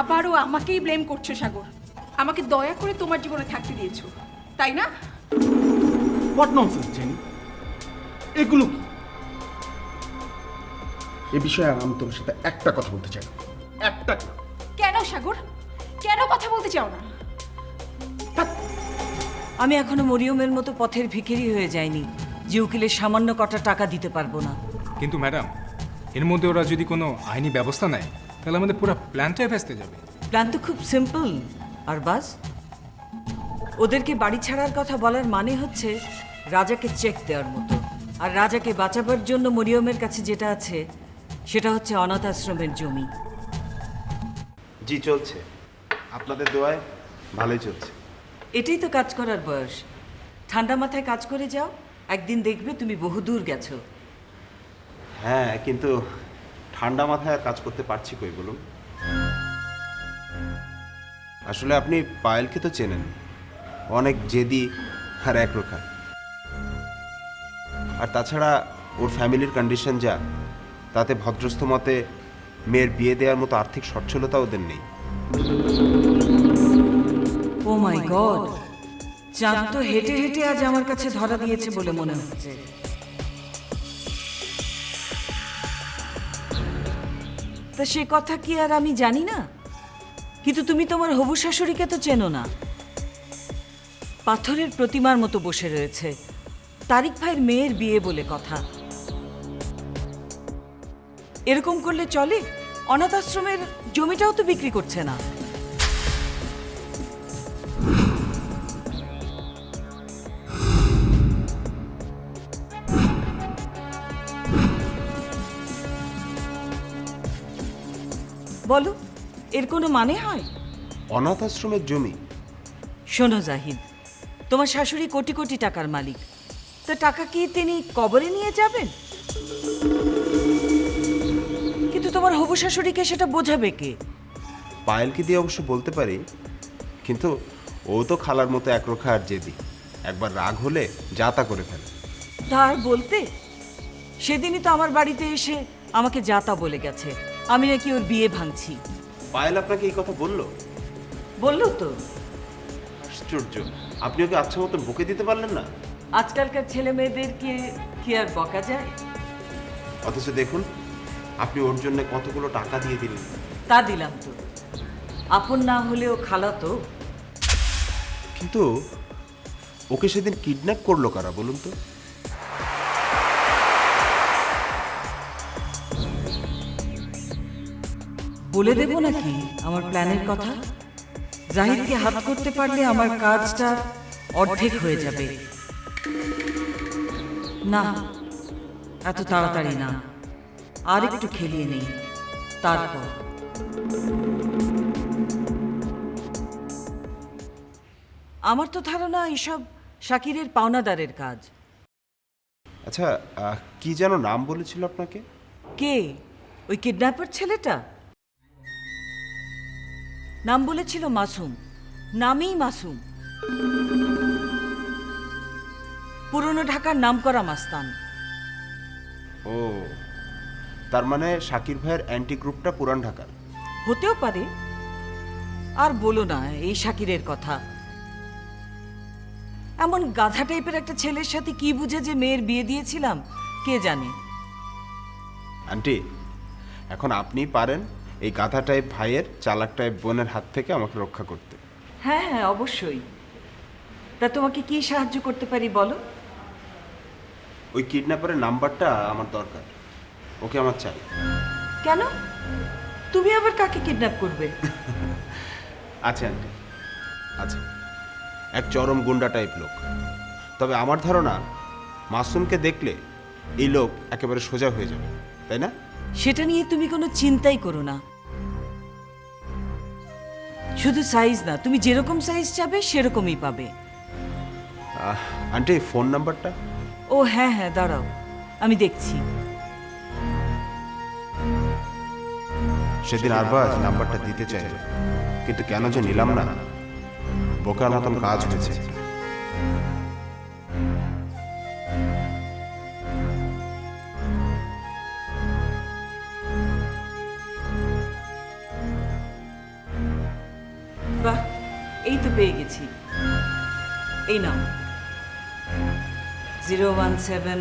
আবারও আমাকেই ব্লেম করছ সাগর। আমাকে দয়া করে তোমার জীবনে থাকতে দিয়েছ তাই না? হোয়াট ননসেন্স জেনি এগুলো কি? এ বিষয়ে আমি তোমার সাথে একটা কথা বলতে চাই। একটা কেন সাগর? কেন কথা বলতে চাও না? আমি এখনও মরিয়মের মতো পথের ভিখারি হয়ে যাইনি যে উকিলের সামান্য কটা টাকা দিতে পারব না। কিন্তু ম্যাডাম এর মধ্যে ওরা যদি কোনো আইনি ব্যবস্থা নেয় তাহলে আমাদের পুরো প্ল্যানটাই ভেস্তে যাবে। প্ল্যান তো খুব সিম্পল আর বাস ওদেরকে বাড়ি ছাড়ার কথা বলার মানে হচ্ছে রাজাকে চেক দেওয়ার মতো। আর রাজাকে বাঁচাবার জন্য মরিয়মের কাছে যেটা আছে সেটা হচ্ছে অনাথ আশ্রমের জমি। জি চলছে। আপনাদের দোয়ায় ভালোই চলছে। এটাই তো কাজ করার বয়স। ঠান্ডা মাথায় কাজ করে যাও একদিন দেখবে তুমি বহুদূর গেছো। হ্যাঁ কিন্তু ঠান্ডা মাথায় আর কাজ করতে পারছি কই বলুন? আসলে আপনি পায়েলকে তো চেনেন। অনেক জেদি আর একরোখা। আর তাছাড়া ওর ফ্যামিলির কন্ডিশন যা তাতে ভদ্রস্থ মতে মেয়ের বিয়ে দেওয়ার মতো আর্থিক সচ্ছলতা ওদের নেই। ও মাই গড চাঁদ তো হেঁটে হেঁটে আজ আমার কাছে ধরা দিয়েছে বলে মনে হচ্ছে। তা সে কথা কি আর আমি জানি না? কিন্তু তুমি তোমার হবু শাশুড়িকে তো চেনো না। পাথরের প্রতিমার মতো বসে রয়েছে। তারিক ভাইয়ের মেয়ের বিয়ে বলে কথা। এরকম করলে চলে? অনাথ আশ্রমের জমিটাও তো বিক্রি করছে না। বলো এর কোনো মানে হয়? অনাথ আশ্রমের জমি। শোনো জাহিদ তোমার শাশুড়ি কোটি কোটি টাকার মালিক। তো টাকা কি তিনি কবরে নিয়ে যাবেন? কিন্তু তোমার হবু শাশুড়িকে সেটা বোঝাবে কে? পায়েলকে দিয়ে অবশ্য বলতে পারি কিন্তু ও তো খালার মতো একরোখা আর জেদি। একবার রাগ হলে যা তা করে ফেলে। তার বলতে? সেদিনই তো আমার বাড়িতে এসে আমাকে যাতা বলে গেছে। আমি নাকি ওর বিয়ে ভাঙছি। পায়েল আপনাকে এই কথা বলল? বলল তো। আশ্চর্য। আপনি ওকে আচ্ছা মতন বকে দিতে পারলেন না? আজকালকার ছেলে মেয়েদেরকে কি আর বকা যায়? অথচ দেখুন আপনি ওর জন্য কতগুলো টাকা দিয়ে দিলেন। তা দিলাম তো। আপন না হলেও খালাতো কিন্তু ওকে সেদিন কিডন্যাপ করল কারা বলুন তো? বলে দেব নাকি আমার প্ল্যানের কথা? জাহিদকে হাত করতে পারলে আমার কাজটা অর্ধেক হয়ে যাবে। না এত তাড়াতাড়ি না। আর একটু খেলিয়ে নেই। তারপর। আমার তো ধারণা এসব শাকিরের পাওনাদারের কাজ। আচ্ছা কি যেন নাম বলেছিল আপনাকে? কে? ওই কিডন্যাপার ছেলেটা? নাম বলেছিল মাসুম। নামেই মাসুম। পুরনো ঢাকার নামকরা মাস্তান। ও তার মানে শাকির ভাইয়ের অ্যান্টি গ্রুপটা পুরান ঢাকার। হতেও পারে। আর বলো না এই শাকিরের কথা। এমন গাধা টাইপের একটা ছেলের সাথে কি বুঝে যে মেয়ের বিয়ে দিয়েছিলাম? কে জানে? আন্টি এখন আপনি পারেন? এই গাধা টাইপ ভাইয়ের চালাক টাইপ বোনের হাত থেকে আমাকে রক্ষা করতে। হ্যাঁ হ্যাঁ অবশ্যই। তা তোমাকে কি সাহায্য করতে পারি বলো? ওই কিডন্যাপারের নাম্বারটা আমার দরকার। ওকে আমার চাই। কেন? তুমি আবার কাকে কিডন্যাপ করবে? আছে আন্টি। আছে এক চরম গুন্ডা টাইপ লোক। তবে আমার ধারণা মাসুমকে দেখলে এই লোক একেবারে সোজা হয়ে যাবে তাই না? সেটা নিয়ে তুমি কোনো চিন্তাই করো না। শুধু সাইজ না তুমি যেরকম সাইজ চাবে সেরকমই পাবে। আহ, আন্টি ফোন নাম্বারটা ও হ্যাঁ হ্যাঁ দাঁড়াও আমি দেখছি। সেদিন আরবাজ নাম্বারটা দিতে চাই কিন্তু কেন যে নিলাম না? বোকার মতন কাজ হয়েছে। পেয়ে গেছি। এই নাও। Zero one seven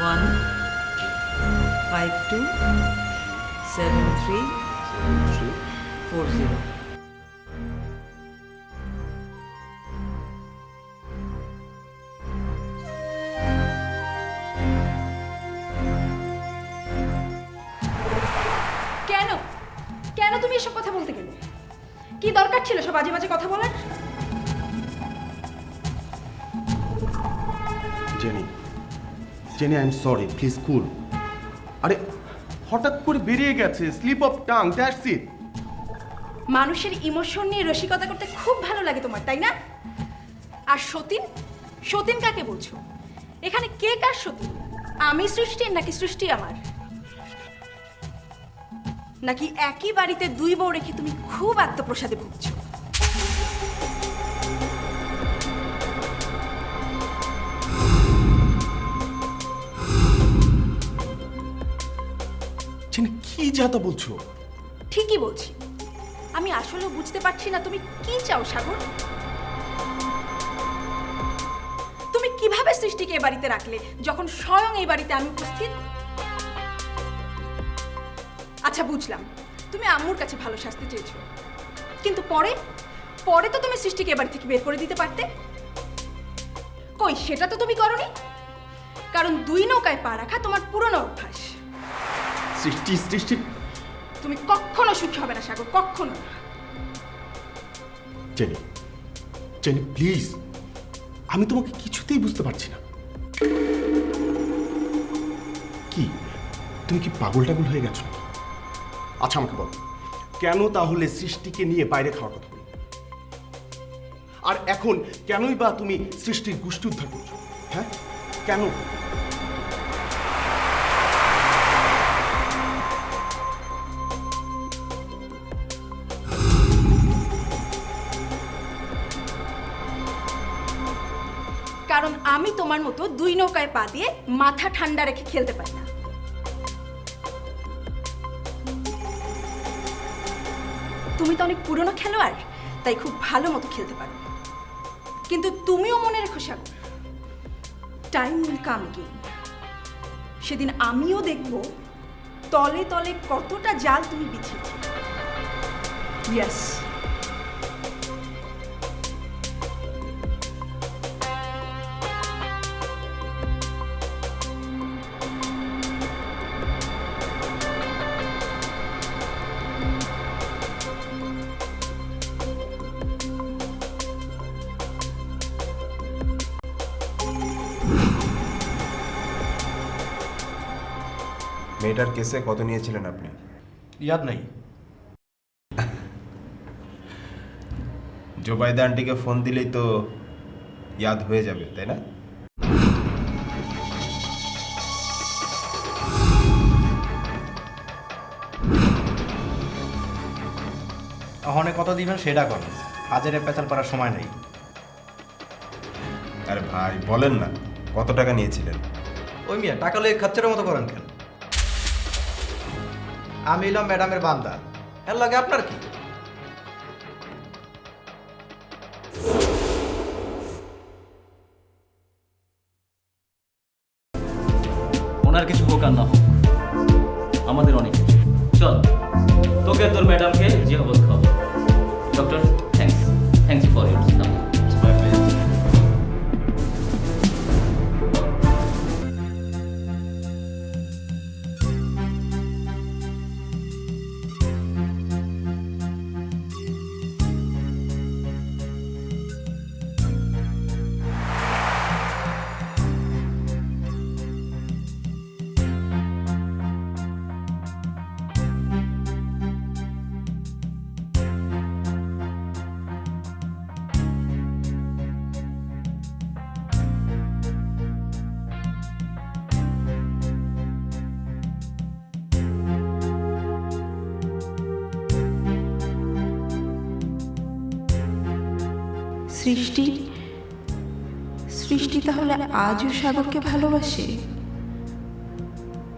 one five two seven three four zero. Jenny I am sorry please cool আরে, হঠাৎ করে বেরিয়ে গেছে slip of tongue that's it মানুষের ইমোশন নিয়ে রসিকতা করতে খুব ভালো লাগে তোমার, তাই না? আর সতীন? সতীন কাকে বলছো? এখানে কে কার সতীন? আমি সৃষ্টির নাকি সৃষ্টি আমার? নাকি একই বাড়িতে দুই বউ রেখে তুমি খুব আত্মপ্রসাদে ভুগছো? কি যাতা বলছো? ঠিকই বলছি। আমি আসলেও বুঝতে পারছি না তুমি কি চাও, সাগর? তুমি কীভাবে সৃষ্টিকে এ বাড়িতে রাখলে, যখন স্বয়ং এই বাড়িতে আমি উপস্থিত? আচ্ছা বুঝলাম। তুমি আম্মুর কাছে ভালো শাস্তি চেয়েছো। কিন্তু পরে? পরে তো তুমি সৃষ্টিকে এ বাড়ি থেকে বের করে দিতে পারতে। কই, সেটা তো তুমি করনি? কারণ দুই নৌকায় পা রাখা তোমার পুরনো অভ্যাস। সৃষ্টি সৃষ্টি। তুমি কখনো সুখী হবে না সাগর কখনো। Jenny Jenny please. আমি তোমাকে কিছুতেই বুঝতে পারছি না। কি? তুমি কি পাগল টাগল হয়ে গেছো আচ্ছা আমাকে বলো। কেন তাহলে সৃষ্টিকে নিয়ে বাইরে খাওয়ার কথা বলি আর এখন কেনই বা তুমি সৃষ্টির গোষ্ঠী উদ্ধার করছ? হ্যাঁ? কেন? আমি তোমার মতো দুই নৌকায় পা দিয়ে মাথা ঠান্ডা রেখে খেলতে পারি না। তুমি তো অনেক পুরনো খেলোয়াড়, তাই খুব ভালো মতো খেলতে পারো। কিন্তু তুমিও মনে রেখো Sagar time will come game সেদিন আমিও দেখব তলে তলে কতটা জাল তুমি বিছিয়েছ। ইয়েস মেয়েটার কেসে কত নিয়েছিলেন আপনি? ইয়াদ নাই। জোবাইদা আন্টিকে ফোন দিলেই তো ইয়াদ হয়ে যাবে তাই না? হনে কত দিবেন সেটা করেন হাজারে পেঁচাল করার সময় নেই। আরে ভাই বলেন না কত টাকা নিয়েছিলেন? ওই মিয়া টাকা লয়ে খাচ্ছের মতো করেন কেন? আমি এলাম ম্যাডামের বান্দা। এর লাগে আপনার কি? ওনার কিছু হোক আর না হোক। আমাদের অনেক কিছু। চল, তোকে তোর ম্যাডামকে যে খাব ডক্টর? সৃষ্টি? সৃষ্টি তাহলে আজও সাগরকে ভালোবাসে?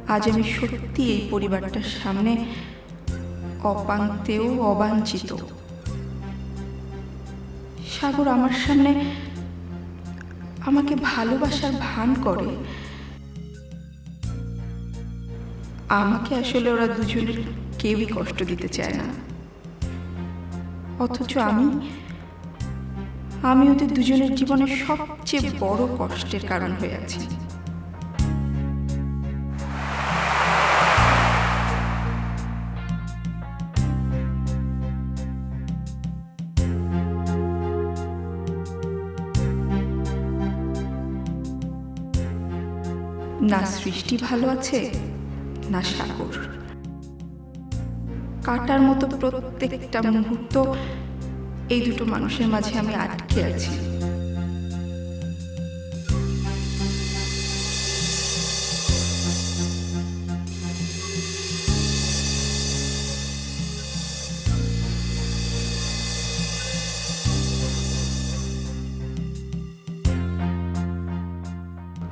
আজ আমি সত্যি এই পরিবারটার সামনে অপাঙ্ক্তেও অবাঞ্ছিত। সাগর আমার সামনে আমাকে ভালোবাসার ভান করে। আমাকে আসলে ওরা দুজনের কেউই কষ্ট দিতে চায় না। অথচ আমি আমি ওদের দুজনের জীবনের সবচেয়ে বড় কষ্টের কারণ হয়ে আছি। না সৃষ্টি ভালো আছে, না সাগর। কাটার মতো প্রত্যেকটা মুহূর্ত এই দুটো মানুষের মাঝে আমি আটকে আছি।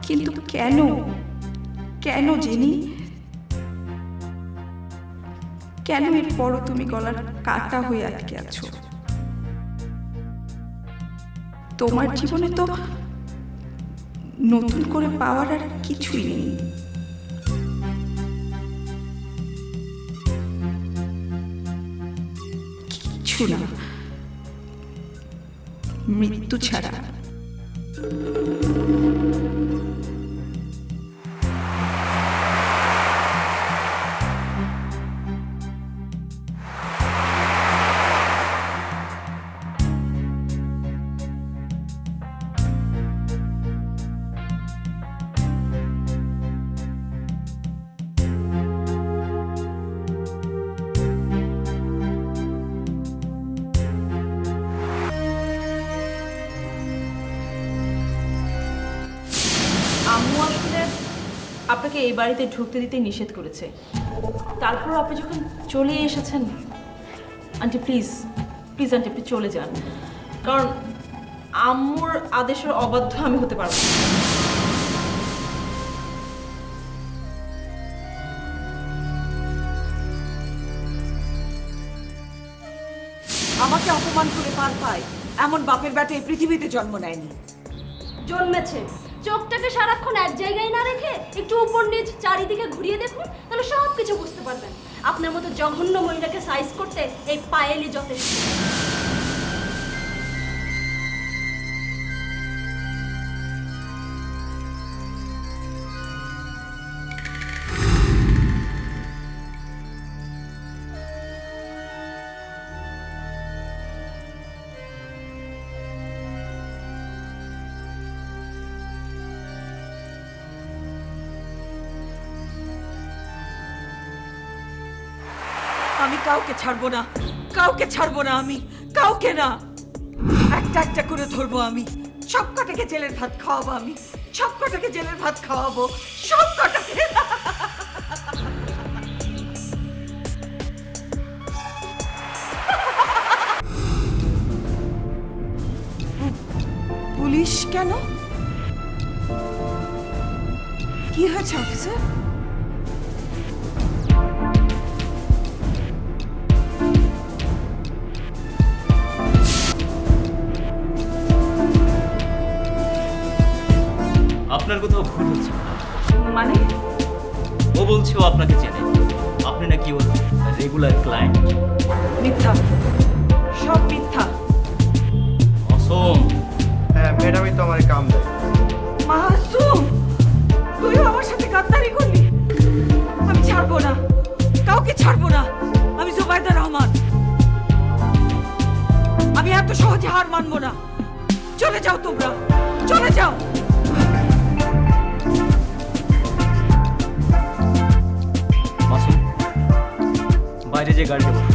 কিন্তু কেন? কেন জেনি? কেন এরপরও তুমি গলার কাটা হয়ে আটকে আছো? তোমার জীবনে তো নতুন করে পাওয়ার আর কিছুই নেই। কিছু না। মৃত্যু ছাড়া। আপনাকে এই বাড়িতে ঢুকতে দিতে নিষেধ করেছে। তারপর আপনি যখন চলে এসেছেন আন্টি প্লিজ প্লিজ আন্টি আপনি চলে যান। কারণ আম্মুর আদেশের অবাধ্য আমি হতে পারব আমাকে অপমান করে পার পায় এমন বাপের ব্যাটে এই পৃথিবীতে জন্ম নেয়নি। জন্মেছে। চোখটাকে সারাক্ষণ এক জায়গায় না রেখে একটু উপর নিচ চারিদিকে ঘুরিয়ে দেখুন, তাহলে সব কিছু বুঝতে পারবেন। আপনার মতো জঘন্য মহিলাকে সাইজ করতে এই পায়েলই যথেষ্ট। কাউকে ছাড়বো না। কাউকে ছাড়বো না আমি। কাউকে না। একটা একটা করে ধরবো আমি। সব কটাকে জেলের ভাত খাওয়াবো আমি। সব কটাকে জেলের ভাত খাওয়াবো। সব কটাকে। পুলিশ কেন? কি হয়েছে, অফিসার? আপনার কোথাও ভুল হচ্ছে? মানে? ও বলছে ও আপনাকে চেনে। আপনি নাকি ওর রেগুলার ক্লায়েন্ট মিথ্যা। সব মিথ্যা। অসম হ্যাঁ ম্যাডামই তো আমার কাম দেয়। মাসুম তুইও আমার সাথে গাদ্দারি করলি? আমি ছাড়বো না। কাউকে ছাড়বো না। আমি জুবাইদা রহমান। আমি এত সহজে হার মানবো না। চলে যাও তোমরা। চলে যাও। বাইরে যে গাড়িতে